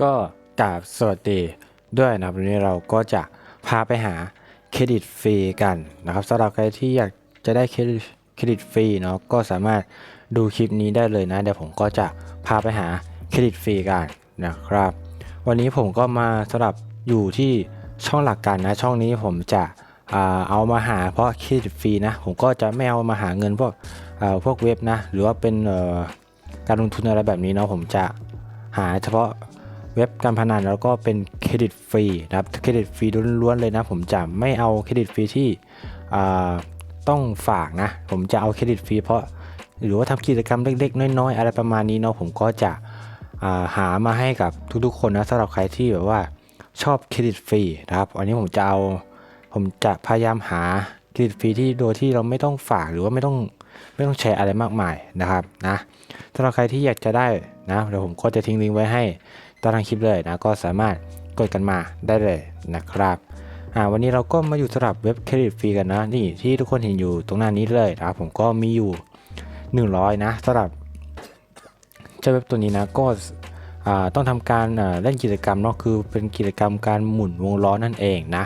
ก็กราบสวัสดีด้วยนะครับวันนี้เราก็จะพาไปหาเครดิตฟรีกันนะครับสำหรับใครที่อยากจะได้เครดิตเครดิตฟรีเนาะก็สามารถดูคลิปนี้ได้เลยนะ เดี๋ยวผมก็จะพาไปหาเครดิตฟรีกันนะครับ วันนี้ผมก็มาสำหรับอยู่ที่ช่องหลักกันนะ ช่องนี้ผมจะเอามาหาเพราะเครดิตฟรีนะ ผมก็จะไม่เอามาหาเงินพวกพวกเว็บนะ หรือว่าเป็นการลงทุนอะไรแบบนี้เนาะผมจะหาเฉพาะ เว็บการพนันแล้วก็เป็นเครดิตฟรีนะครับเครดิตฟรีล้วนๆเลยนะ ผมจะไม่เอาเครดิตฟรีที่ต้องฝากนะ ผมจะเอาเครดิตฟรีเพราะหรือว่าทำกิจกรรมเล็กๆ น้อยๆ อะไรประมาณนี้เนาะผมก็จะาหามาให้กับทุกๆ คนนะสำหรับใครที่แบบว่าชอบเครดิตฟรีนะครับวันนี้ผมจะเอาผมจะพยายามหาเครดิตฟรีที่โดยที่เราไม่ต้องฝากหรือว่าไม่ต้องไม่ต้องแชร์อะไรมากมายนะครับนะสำหรับใครที่อยากจะได้นะเดี๋ยวผมก็จะทิ้งลิงก์ไว้ให้ ตารางคลิปเลยนะก็สามารถกดกันมาได้เลยนะครับอ่าวันนี้เราก็มาอยู่สำหรับเว็บเครดิตฟรีกันนะนี่ที่ทุกคนเห็นอยู่ตรงหน้านี้เลยนะครับผมก็มีอยู่ 100 นะสำหรับเจ้าเว็บตัวนี้นะก็ต้องทำการเล่นกิจกรรมเนาะคือเป็นกิจกรรมการหมุนวงล้อนั่นเองนะ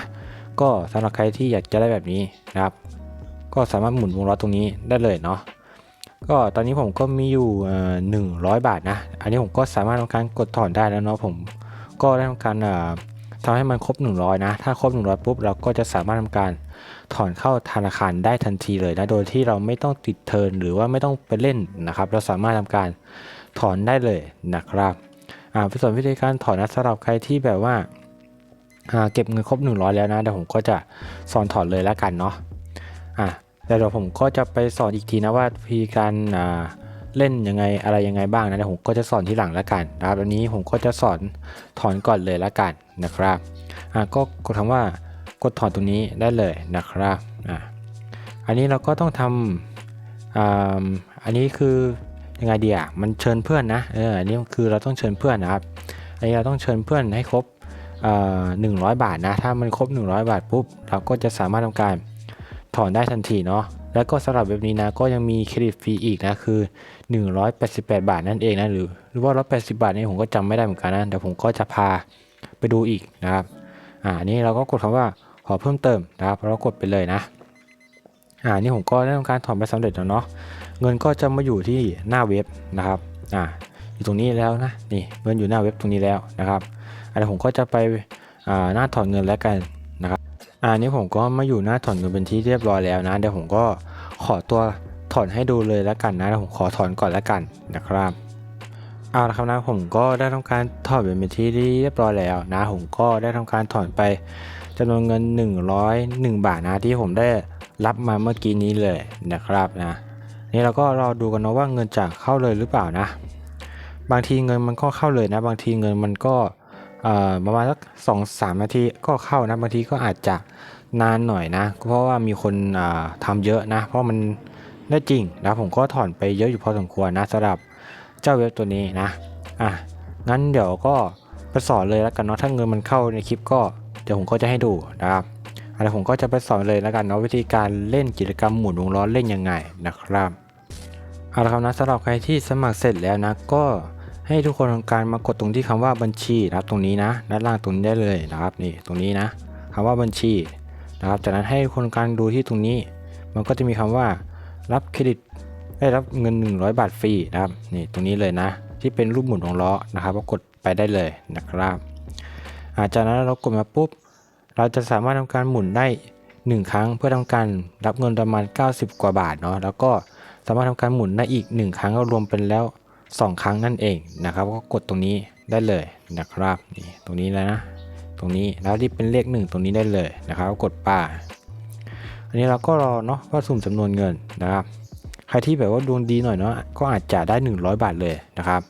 ก็สำหรับใครที่อยากจะได้แบบนี้นะครับ ก็สามารถหมุนวงล้อตรงนี้ได้เลยเนาะ ก็ตอนนี้ผมก็มีอยู่หนึ่งร้อยบาทนะ อันนี้ผมก็สามารถทำการกดถอนได้แล้วเนาะผมก็ได้ทำการทำให้มันครบ 100 นะ ถ้าครบ 100 ปุ๊บ เราก็จะสามารถทำการถอนเข้าธนาคารได้ทันทีเลยนะ โดยที่เราไม่ต้องติดเทิร์นหรือว่าไม่ต้องไปเล่นนะครับ เราสามารถทำการถอนได้เลยนะครับอ่าส่วนวิธีการถอนนะสำหรับใครที่แบบว่าเก็บเงินครบ 100 แล้วนะเดี๋ยวผมก็จะสอนถอนเลยแล้วกันเนาะ เดี๋ยวผมก็จะไปสอนอีกทีนะว่าวิธีการเล่นยังไงอะไรยังไงบ้างนะเดี๋ยวผมก็จะสอนที่หลังแล้วกันนะครับอันนี้ผมก็จะสอนถอนก่อนเลยแล้วกันนะครับอ่าก็กดคำว่ากดถอนตรงนี้ได้เลยนะครับอ่าอันนี้เราก็ต้องทำอ่าอันนี้คือยังไงเดีอะมันเชิญเพื่อนนะเอออันนี้คือเราต้องเชิญเพื่อนนะครับอันนี้เราต้องเชิญเพื่อนให้ครบหนึ่งร้อยบาทนะถ้ามันครบ 100 บาทปุ๊บเราก็จะสามารถทำการ ถอนได้ทันทีเนาะแล้วก็สำหรับเว็บนี้นะก็ยังมีเครดิตฟรีอีกนะคือ 188 บาทนั่นเองนะหรือหรือว่า 180 บาทนี่ผมก็จำไม่ได้เหมือนกันนะเดี๋ยวผมก็จะพาไปดูอีกนะครับอ่านี่เราก็กดคำว่าขอเพิ่มเติมนะครับเรากดไปเลยนะอ่านี่ผมก็ได้ทำการถอนไปสำเร็จแล้วเนาะเงินก็จะมาอยู่ที่หน้าเว็บนะครับอ่าอยู่ตรงนี้แล้วนะนี่เงินอยู่หน้าเว็บตรงนี้แล้วนะครับอันนี้ผมก็จะไปอ่าหน้าถอนเงินแล้วกันนะครับอันนี้ผมก็มาอยู่หน้าถอนเงินเป็นที่เรียบร้อยแล้วนะเดี๋ยวผมก็ขอตัวถอนให้ดูเลยแล้วกันนะผมขอถอนก่อนแล้วกันนะครับเอาละครับนะผมก็ได้ทำการถอนเป็นที่เรียบร้อยแล้วนะผมก็ได้ทำการถอนไปจำนวนเงิน 101 บาทนะที่ผมได้รับมาเมื่อกี้นี้เลยนะครับนะนี่เราก็รอดูกันนะว่าเงินจะเข้าเลยหรือเปล่านะ บางทีเงินมันก็เข้าเลยนะ บางทีเงินมันก็ ประมาณสักสองสามนาทีก็เข้านะบางทีก็อาจจะนานหน่อยนะ เพราะว่ามีคนอ่าทำเยอะนะ เพราะมันได้จริงนะผมก็ถอนไปเยอะอยู่พอสมควรนะสำหรับเจ้าเว็บตัวนี้นะอะงั้นเดี๋ยวก็ไปสอนเลยแล้วกันเนาะถ้าเงินมันเข้าในคลิปก็เดี๋ยวผมก็จะให้ดูนะครับอะไรผมก็จะไปสอนเลยแล้วกันเนาะวิธีการเล่นกิจกรรมหมุนวงล้อเล่นยังไงนะครับเอาละครับนะสำหรับใครที่สมัครเสร็จแล้วนะก็ ให้ทุกคนทำการมากดตรงที่คำว่าบัญชีนะครับตรงนี้นะ ด้านล่างตรงนี้ได้เลยนะครับนี่ตรงนี้นะคำว่าบัญชีนะครับ จากนั้นให้คนการดูที่ตรงนี้ มันก็จะมีคำว่ารับเครดิตได้รับเงิน 100 บาทฟรีนะครับนี่ตรงนี้เลยนะ ที่เป็นรูปหมุนของล้อนะครับก็กดไปได้เลยนะครับอาจากนั้นเรากดมาปุ๊บ เราจะสามารถทำการหมุนได้ 1 ครั้งเพื่อทำการรับเงินประมาณ 90 กว่าบาทเนาะแล้วก็สามารถทำการหมุนได้อีก 1 ครั้งก็รวมเป็นแล้ว 2 ครั้งนั่นเองนะครับ ก็กดตรงนี้ได้เลยนะครับนี่ตรงนี้แล้วนะตรงนี้แล้วที่เป็นเลขหนึ่งตรงนี้ได้เลยนะครับกดป่า อันนี้เราก็รอเนาะว่าสุ่มจำนวนเงินนะครับ ใครที่แบบว่าดวงดีหน่อยเนาะก็อาจจะได้ 100 บาทเลยนะครับ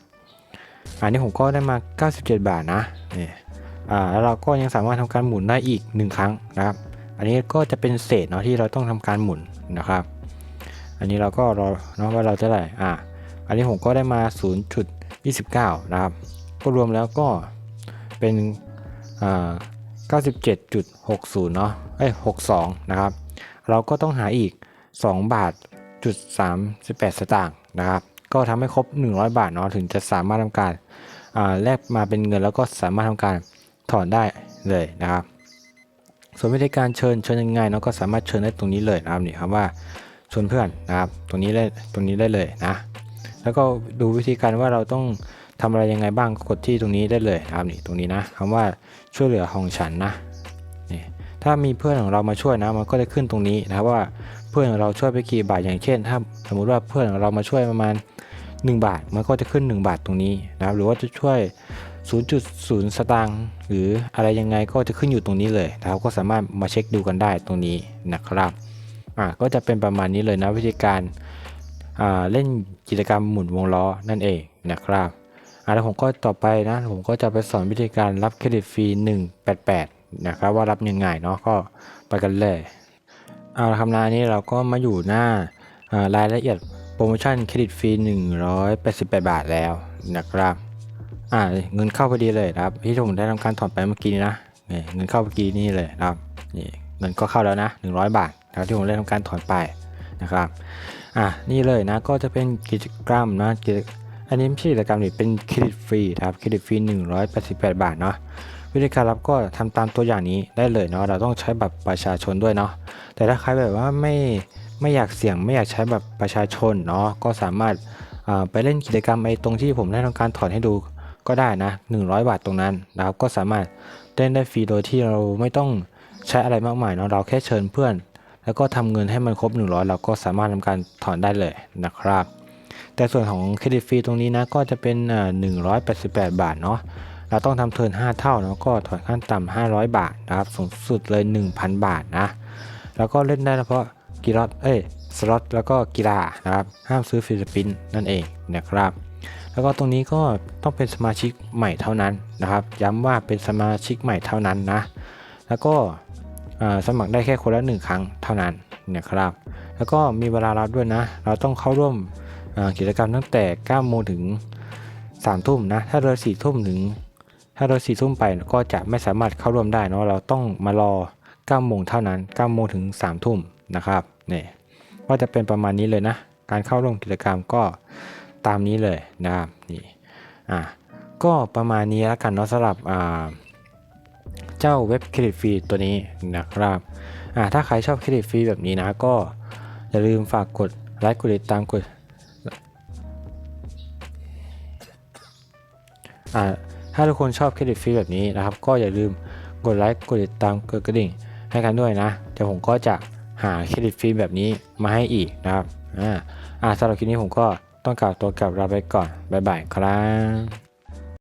อันนี้ผมก็ได้มา 97 บาทนะนี่อ่าแล้วเราก็ยังสามารถทำการหมุนได้อีก 1 ครั้งนะครับ อันนี้ก็จะเป็นเศษเนาะที่เราต้องทำการหมุนนะครับ อันนี้เราก็รอเนาะว่าเราจะได้อ่า อันนี้ผมก็ได้มา 0.29 นะครับ ก็รวมแล้วก็เป็นอ่า97.60 เนาะเอ้ย62 นะครับ เราก็ต้องหาอีก 2 บาทจุด38 สตางค์นะครับ ก็ทำให้ครบ 100 บาทเนาะถึงจะสามารถทำการแลกมาเป็นเงินแล้วก็สามารถทำการถอนได้เลยนะครับ ส่วนวิธีการเชิญเชิญยังไงเนาะก็สามารถเชิญได้ตรงนี้เลยนะครับนี่ครับว่าชวนเพื่อนนะครับ ตรงนี้ได้ตรงนี้ได้เลยนะ แล้วก็ดูวิธีการว่าเราต้องทำอะไรยังไงบ้างกดที่ตรงนี้ได้เลยนะครับนี่ตรงนี้นะคำว่าช่วยเหลือของฉันนะนี่ถ้ามีเพื่อนของเรามาช่วยนะมันก็จะขึ้นตรงนี้นะครับว่าเพื่อนของเราช่วยไปกี่บาทอย่างเช่น ถ้าสมมุติว่าเพื่อนของเรามาช่วยประมาณ 1 บาท มันก็จะขึ้น 1 บาทตรงนี้นะครับหรือว่าจะช่วย 0.0 สตางค์หรืออะไรยังไงก็จะขึ้นอยู่ตรงนี้เลยนะครับก็สามารถมาเช็คดูกันได้ตรงนี้นะครับอ่าก็จะเป็นประมาณนี้เลยนะวิธีการ เล่นกิจกรรมหมุนวงล้อนั่นเองนะครับอ่าแล้วผมก็ต่อไปนะผมก็จะไปสอนวิธีการรับเครดิตฟรี188 นะครับว่ารับยังไงเนาะก็ไปกันเลยเอาละครับนะนี้เราก็มาอยู่หน้าารายละเอียดโปรโมชั่นเครดิตฟรี 188 บาทแล้วนะครับอ่าเงินเข้าพอดีเลยครับที่ผมได้ทำการถอนไปเมื่อกี้นะเงินเข้าเมื่อกี้นี่เลยครับนี่เงินก็เข้าแล้วนะ 100 บาทครับที่ผมได้ทำการถอนไป นะครับอะนี่เลยนะก็จะเป็นกิจกรรมนะกิจอันนี้ไม่ใช่กิจกรรมนี่เป็นเครดิตฟรีครับเครดิตฟรี188 บาทเนาะวิธีการรับก็ทำตามตัวอย่างนี้ได้เลยเนาะเราต้องใช้บัตรประชาชนด้วยเนาะแต่ถ้าใครแบบว่าไม่ไม่อยากเสี่ยงไม่อยากใช้แบบประชาชนเนาะก็สามารถไปเล่นกิจกรรมไอ้ตรงที่ผมได้ทำการถอนให้ดูก็ได้นะ 100 บาทตรงนั้นนะครับก็สามารถเล่นได้ฟรีโดยที่เราไม่ต้องใช้อะไรมากมายเนาะเราแค่เชิญเพื่อน แล้วก็ทำเงินให้มันครบ 100 เราก็สามารถทำการถอนได้เลยนะครับ แต่ส่วนของเครดิตฟรีตรงนี้นะก็จะเป็นอ่า188 บาทเนาะเราต้องทำเทิร์น5 เท่าแล้วก็ถอนขั้นต่ำ500 บาทนะครับสูงสุดเลย 1,000 บาทนะแล้วก็เล่นได้เฉพาะกีฬาเอ้ยสล็อตแล้วก็กีฬานะครับห้ามซื้อฟิลิปปินนั่นเองนะครับ แล้วก็ตรงนี้ก็ต้องเป็นสมาชิกใหม่เท่านั้นนะครับ ย้ำว่าเป็นสมาชิกใหม่เท่านั้นนะ แล้วก็ สมัครได้แค่คนละหนึ่งครั้งเท่านั้นนะครับ แล้วก็มีเวลารับด้วยนะ เราต้องเข้าร่วมกิจกรรมตั้งแต่9โมงถึง3ทุ่มนะ ถ้าเลย4ทุ่มถึง ถ้าเลย4ทุ่มไปก็จะไม่สามารถเข้าร่วมได้เนาะ เราต้องมารอ9โมงเท่านั้น9โมงถึง3ทุ่มนะครับเนี่ยก็จะเป็นประมาณนี้เลยนะ การเข้าร่วมกิจกรรมก็ตามนี้เลยนะครับนี่ อะ ก็ประมาณนี้แล้วกันเนาะสำหรับอ่า เจ้าเว็บเครดิตฟรีตัวนี้นะครับอะถ้าใครชอบเครดิตฟรีแบบนี้นะก็อย่าลืมฝากกดไลค์กดติดตามกดอ่าถ้าทุกคนชอบเครดิตฟรีแบบนี้นะครับ ก็อย่าลืมกดไลค์กดติดตามกดกระดิ่งให้กันด้วยนะเดี๋ยวผมก็จะหาเครดิตฟรีแบบนี้มาให้อีกนะครับอ่าอ่าสำหรับคลิปนี้ผมก็ต้องกล่าวตัวกลับลาไปก่อนบ๊ายบายครับ